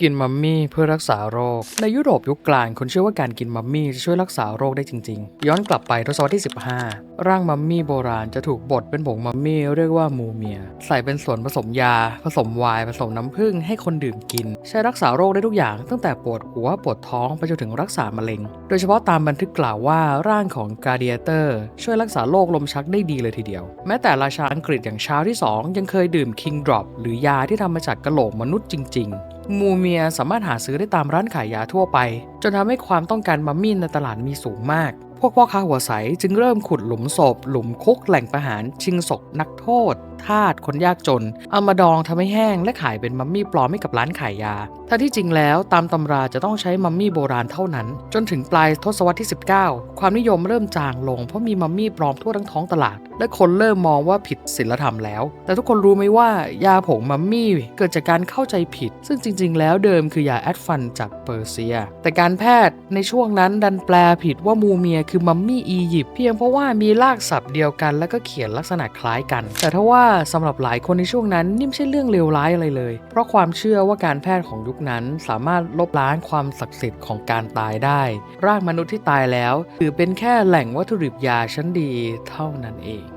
กินมัมมี่เพื่อรักษาโรค ในยุโรปยุคกลางคนเชื่อว่าการกินมัมมี่จะช่วยรักษาโรคได้จริง ๆ ย้อนกลับไปทศวรรษที่ 15 ร่างมัมมี่โบราณจะถูกบดเป็นผงมัมมี่เรียกว่ามูเมีย ใส่เป็นส่วนผสมยา ผสมไวน์ผสมน้ำผึ้งให้คนดื่มกิน ใช้รักษาโรคได้ทุกอย่างตั้งแต่ปวดหัวปวดท้องไปจนถึงรักษามะเร็ง โดยเฉพาะตามบันทึกกล่าวว่าร่างของกาเดียเตอร์ช่วยรักษาโรคลมชักได้ดีเลยทีเดียว แม้แต่ราชาอังกฤษอย่างชาร์ลที่สองยังเคยดื่มคิงดรอปหรือยาที่ทำมาจากกระโหลกมนุษย์จริง ๆ มูเมียสามารถหาซื้อได้ตามร้านขายยาทั่วไป จนทำให้ความต้องการมัมมี่ในตลาดมีสูงมาก พวกพ่อค้าหัวใสจึงเริ่มขุดหลุมศพ หลุมคุกแหล่งประหารชิงศพนักโทษ ทาสคนยากจน เอามาดองทำให้แห้งและขายเป็นมัมมี่ปลอมให้กับร้านขายยาทั้งที่จริงแล้วตามตำราจะต้องใช้มัมมี่โบราณเท่านั้น จนถึงปลายทศวรรษที่ 19 ความนิยมเริ่มจางลงเพราะมีมัมมี่ปลอมทั่วทั้งท้องตลาด และคนเริ่มมองว่าผิดศีลธรรมแล้ว แต่ทุกคนรู้ไหมว่ายาผงมัมมี่เกิดจากการเข้าใจผิด ซึ่งจริง ๆ แล้วเดิมคือยาแอดฟันจากเปอร์เซีย แต่การแพทย์ในช่วงนั้นดันแปลผิดว่ามูเมียคือมัมมี่อียิปต์เพียงเพราะว่ามีรากศัพท์เดียวกัน แล้วก็เขียนลักษณะคล้ายกัน แต่ถ้าว่าสำหรับหลายคนในช่วงนั้นนี่ไม่ใช่เรื่องเลวร้ายอะไรเลย เพราะความเชื่อว่าการแพทย์ของยุคนั้นสามารถลบล้างความศักดิ์สิทธิ์ของการตายได้ ร่างมนุษย์ที่ตายแล้วถือเป็นแค่แหล่งวัตถุดิบยาชั้นดีเท่านั้นเอง